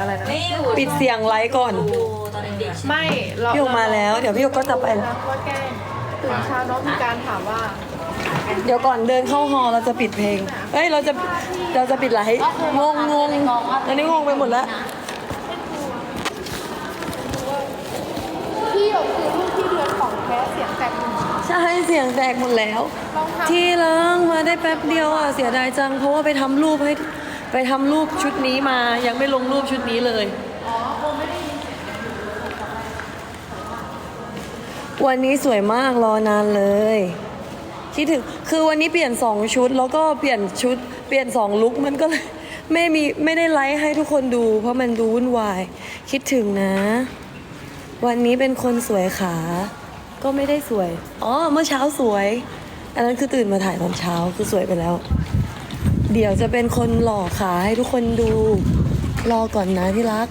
อะไรนะ ไม่อยู่ปิดเสียงไลฟ์ก่อน ดูตอนเด็กๆใช่ไหมไม่เราพี่หยกมาแล้ว เดี๋ยวพี่หยกก็จะไปนะว่าแกล้งตื่นเช้าน้องมีการถามว่าเดี๋ยวก่อนเดินเข้าฮอลล์เราจะปิดเพลงเฮ้ยเราจะเราจะปิดไลฟ์งงงงตอนนี้งงไปหมดแล้ว พี่หยกคือลูกที่เดือนของแท้เสียงแตกหนึ่งใช่เสียงแตกหมดแล้ว ลองทำที่ล้างมาได้แป๊บเดียวอะเสียดายจังเพราะว่าไปทำรูปให้ ไปทำรูปชุดนี้มายังไม่ลงรูปชุดนี้เลย วันนี้สวยมากรอนานเลยคิดถึงคือวันนี้เปลี่ยนสองชุด แล้วก็เปลี่ยนชุด เปลี่ยนสองลุคมันก็เลยไม่มีไม่ได้ไลฟ์ให้ทุกคนดู เพราะมันดูวุ่นวาย คิดถึงนะ วันนี้เป็นคนสวยขา ก็ไม่ได้สวย อ๋อ เมื่อเช้าสวย อันนั้นคือตื่นมาถ่ายตอนเช้าคือสวยไปแล้ว เดี๋ยวจะเป็นคนหล่อขาให้ทุกคนดู รอก่อนนะที่รัก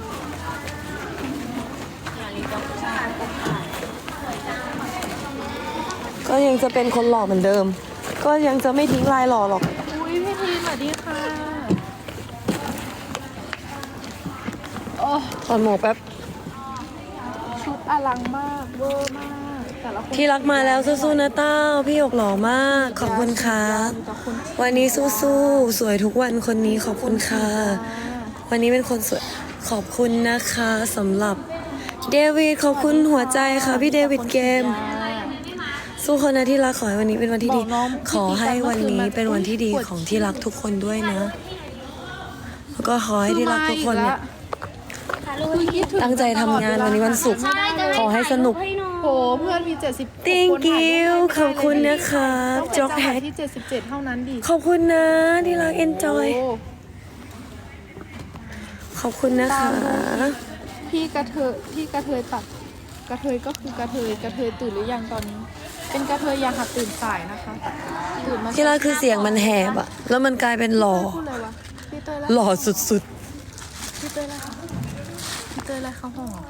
ก็ยังจะเป็นคนหล่อเหมือนเดิม ก็ยังจะไม่ทิ้งลายหล่อหรอก อุ้ยพี่ทีสวัสดีค่ะโอ้ถอดหมวกแป๊บ ชุดอลังมากเวอร์มาก แต่ละคนที่รักมาแล้วสู้ๆนะเต้า พี่หยกหล่อมาก ขอบคุณครับแต่คนวันนี้สู้ๆสวยทุกวันคนนี้ขอบคุณค่ะ วันนี้เป็นคนสวยขอบคุณนะคะสำหรับเดวิดขอบคุณหัวใจค่ะพี่เดวิดเกม สู้คนนะที่รักขอให้วันนี้เป็นวันที่ดี ขอให้วันนี้เป็นวันที่ดีของที่รักทุกคนด้วยนะ แล้วก็ขอให้ที่รักทุกคนเนี่ยคือคิดถึง ตั้งใจทำงานวันนี้วันศุกร์ขอให้สนุก โหเพื่อนมี 70 Thank you ขอบคุณนะครับจ๊อก Job แฮ Hack ที่ 77 เท่านั้นดิ ขอบคุณนะที่รัก enjoy โอ้ขอบคุณนะคะ พี่กระเทยพี่กระเทยตัดกระเทยก็คือกระเทยกระเทยตื่นหรือยังตอนนี้ เป็นกระเทยอย่าหัดตื่นสายนะคะตื่นมาที่รักคือเสียงมันแหบอะแล้วมันกลายเป็นหล่อพูดเลยวะพี่เตยแล้วหล่อสุดพี่เตยแล้วค่ะ พี่เตยแล้วเข้าห้องเหรอ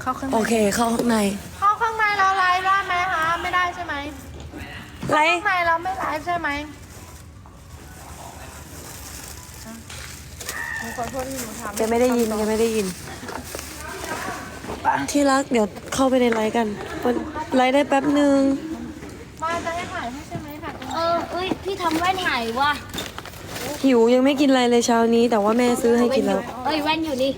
เข้าข้างๆในโอเคเข้าข้างในเข้าข้างในเราไลฟ์ได้ไหมคะไม่ได้ใช่ไหมไลข้างฟ์ในเราไม่ไลฟ์ใช่ไหมหนูขอโทษที่หนูทำแกไม่ได้ยินแกไม่ได้ยิน ที่รักเดี๋ยวเข้าไปในไลฟ์กันวันไลฟ์ได้แป๊บหนึ่งมาจะให้ถ่ายให้ใช่ไหมถ่ายตรงเออเอ้ย พี่ทำแว่นหายว่ะ หิวยังไม่กินอะไรเลยเช้านี้ แต่ว่าแม่ซื้อให้กินแล้ว เอ้ยแว่นอยู่นี่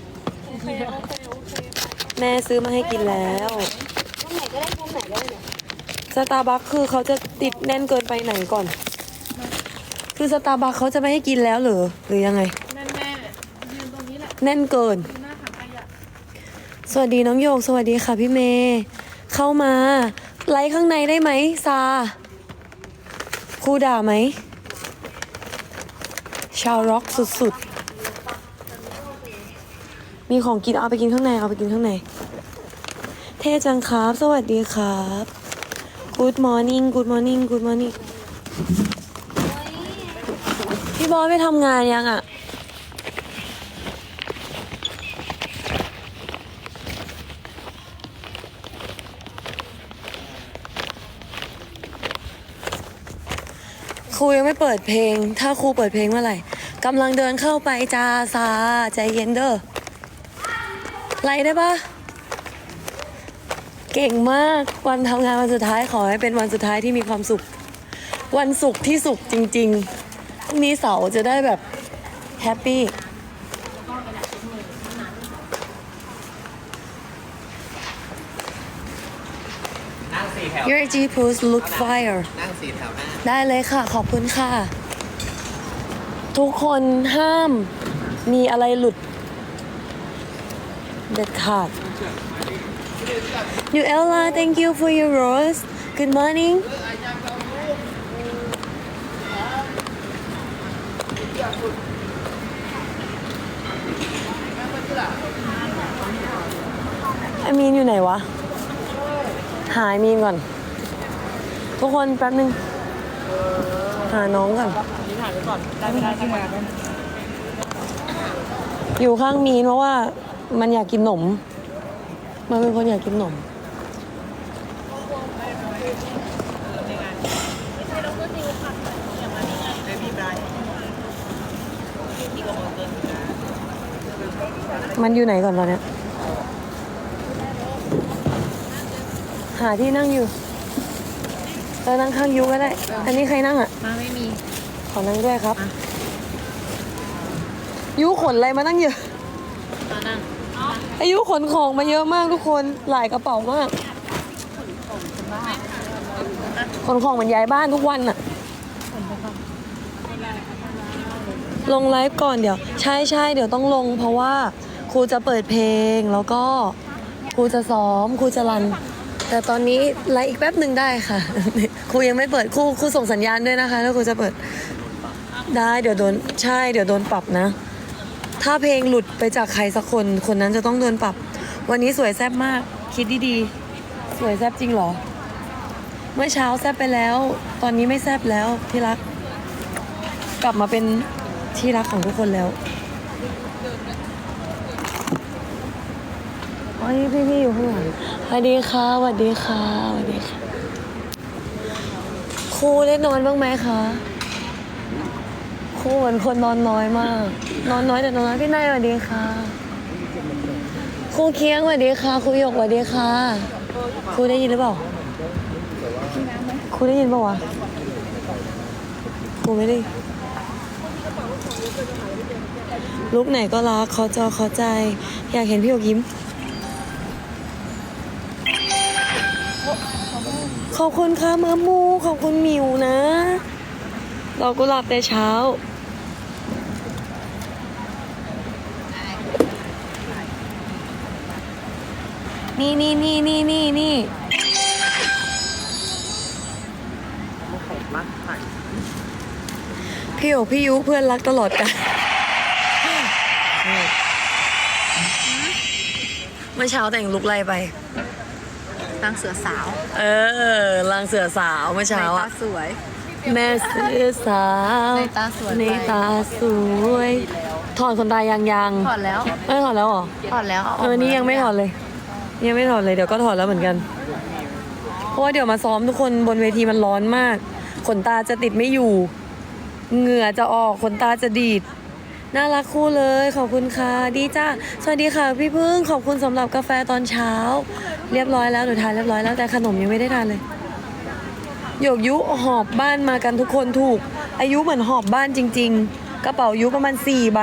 แม่ซื้อมาให้กินแล้วตรงไหนก็ได้ตรงไหนก็ได้เลยสตาร์บัคคือเขาจะติดแน่นเกินไปไหนก่อน คือสตาร์บัคเขาจะไม่ให้กินแล้วเหรอหรือยังไง แม่แม่ยืนตรงนี้แหละแน่นเกินหน้าถังขยะสวัสดีน้องโยก สวัสดีค่ะพี่เมย์เข้ามา ไลฟ์ข้างในได้ไหมซาครูด่าไหม ชาวร็อกสุดๆ มีของกินเอาไปกินข้างใน เอาไปกินข้างใน เท่จังครับ สวัสดีครับ Good morning Good morning Good morning พี่บอสไปทำงานยังอะ รูยังไม่เปิดเพลง ถ้าครูเปิดเพลงเมื่อไหร่กำลังเดินเข้าไปจ้าซาใจเย็นเด้อไล่ได้ปะเก่งมากวันทำงานวันสุดท้ายขอให้เป็นวันสุดท้ายที่มีความสุข วันสุขที่สุขจริงๆพรุ่งนี้เสาร์จะได้แบบแฮปปี้ นั่งสี่แถว Your G Pulse Look Fire นั่งสี่แถวหน้า ได้เลยค่ะ ขอบคุณค่ะ ทุกคนห้ามมีอะไรหลุด เด็ดขาด You Ella thank you for your rose Good morning ไอมีนอยู่ไหนวะ หายมีนก่อน ทุกคนแป๊บนึง หาน้องก่อนอยู่ข้างมีนเพราะว่ามันอยากกินหนม มันเป็นคนอยากกินหนมไม่มีไรมันอยู่ไหนก่อนตอนเนี้ยหาที่นั่งอยู่ เรานั่งข้างยูก็ได้ อันนี้ใครนั่งอะ มาไม่มี ขอนั่งด้วยครับ ยูขนอะไรมานั่งเยอะมานั่งอายุขนของมาเยอะมากทุกคน หลายกระเป๋ามาก ขนของเหมือนย้ายบ้านทุกวันอะลงไลฟ์ก่อนเดี๋ยว ใช่ใช่เดี๋ยวต้องลง เพราะว่าครูจะเปิดเพลงแล้วก็ครูจะซ้อมครูจะรัน แต่ตอนนี้ไลฟ์อีกแป๊บหนึ่งได้ค่ะครูยังไม่เปิดครูครูส่งสัญญาณด้วยนะคะ แล้วครูจะเปิดได้เดี๋ยวโดนใช่เดี๋ยวโดนปรับนะ ถ้าเพลงหลุดไปจากใครสักคนคนนั้นจะต้องโดนปรับ วันนี้สวยแซ่บมาก คิดดีๆ สวยแซ่บจริงเหรอ เมื่อเช้าแซ่บไปแล้ว ตอนนี้ไม่แซ่บแล้วที่รัก กลับมาเป็นที่รักของทุกคนแล้ว อ้ยพี่ๆอยู่ข้างหลังสวัสดีค่ะสวัสดีค่ะสวัสดีค่ะ ครูได้นอนบ้างไหมคะครูเหมือนคนนอนน้อยมาก นอนน้อยแต่นอนน้อยพี่นายสวัสดีค่ะครูเคียงสวัสดีค่ะครูหยกสวัสดีค่ะครูได้ยินหรือเปล่าครูได้ยินเปล่าวะครูไม่ได้ลุกไหนก็รักเขาจอเขาใจ อยากเห็นพี่หยกยิ้ม ขอบคุณค่ะเมื่อมู ขอบคุณหมิวนะดอกกุหลาบแต่เช้า นี่นี่นี่นี่นี่นี่พี่โอพี่ยุเพื่อนรักตลอดกันเมื่อเช้าแต่งลุกไล่ไป นางเสือสาวเออลางเสือสาวเมื่อเช้าในตาอะสวย แม่เสือสาวในตาสวยในตาสวยถอดขนตายังยังถอดแล้วไม่ถอดแล้วเหรอ ถอดแล้วาเออ นี่ยังไม่ถอดเลย ยังไม่ถอดเลย เดี๋ยวก็ถอดแล้วเหมือนกัน เพราะว่าเดี๋ยวมาซ้อมทุกคนบนเวทีมันร้อนมาก ขนตาจะติดไม่อยู่ เหงื่อจะออก ขนตาจะดีด น่ารักคู่เลยขอบคุณค่ะดีจ้าสวัสดีค่ะพี่พึ่งขอบคุณสำหรับกาแฟตอนเช้า เรียบร้อยแล้วหนูทานเรียบร้อยแล้วแต่ขนมยังไม่ได้ทานเลยหยกยุหอบบ้านมากันทุกคนถูก อายุเหมือนหอบบ้านจริง ๆ กระเป๋ายุประมาณสี่ใบ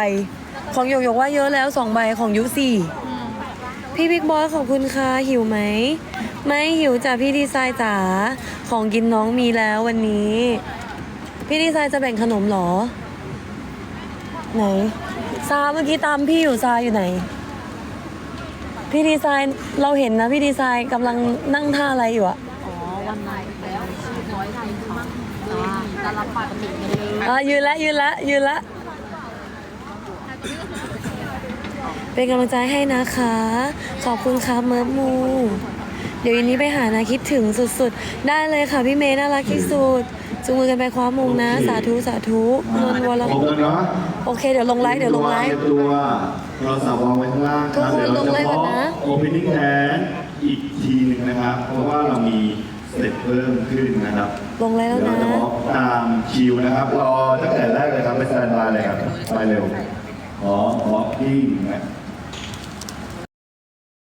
ของหยกหยกว่าเยอะแล้วสองใบของยุสี่พี่บิ๊กบอสขอบคุณค่ะหิวไหมไม่หิวจ้ะพี่ดีไซน์จ๋าของกินน้องมีแล้ววันนี้ พี่ดีไซน์จะแบ่งขนมหรอ ไหน ซาเมื่อกี้ตามพี่อยู่ซาอยู่ไหน พี่ดีไซน์เราเห็นนะพี่ดีไซน์กำลังนั่งท่าอะไรอยู่อะอ๋อวันไหนแล้วร้อยไทยค่ะแต่ว่าจะรับปกติไม่ได้อะยืนละยืนละยืนละเป็นกำลังใจให้นะคะ ขอบคุณครับเมิร์ฟมู เดี๋ยวยินนี้ไปหานะคิดถึงสุดๆ ได้เลยค่ะพี่เมย์น่ารักที่สุด จูงมือกันไปคว้ามงนะ สาธุสาธุนนท์วรครบแล้วเนาะโอเคเดี๋ยวลงไลฟ์เดี๋ยวลงไลฟ์เตรียมตัวโทรศัพท์วางไว้ข้างล่างทุกคนเดี๋ยวลงไลฟ์ก่อนนะโอเพนนิ่งแทนอีกทีหนึ่งนะครับ เพราะว่าเรามีสเต็ปเพิ่มขึ้นนะครับ ลงไลฟ์แล้วเดี๋ยวนะเราจะบอกตามคิวนะครับรอตั้งแต่แรกเลยครับไปสแตนบายเลยครับไปเร็วขอขอกิ้งนะ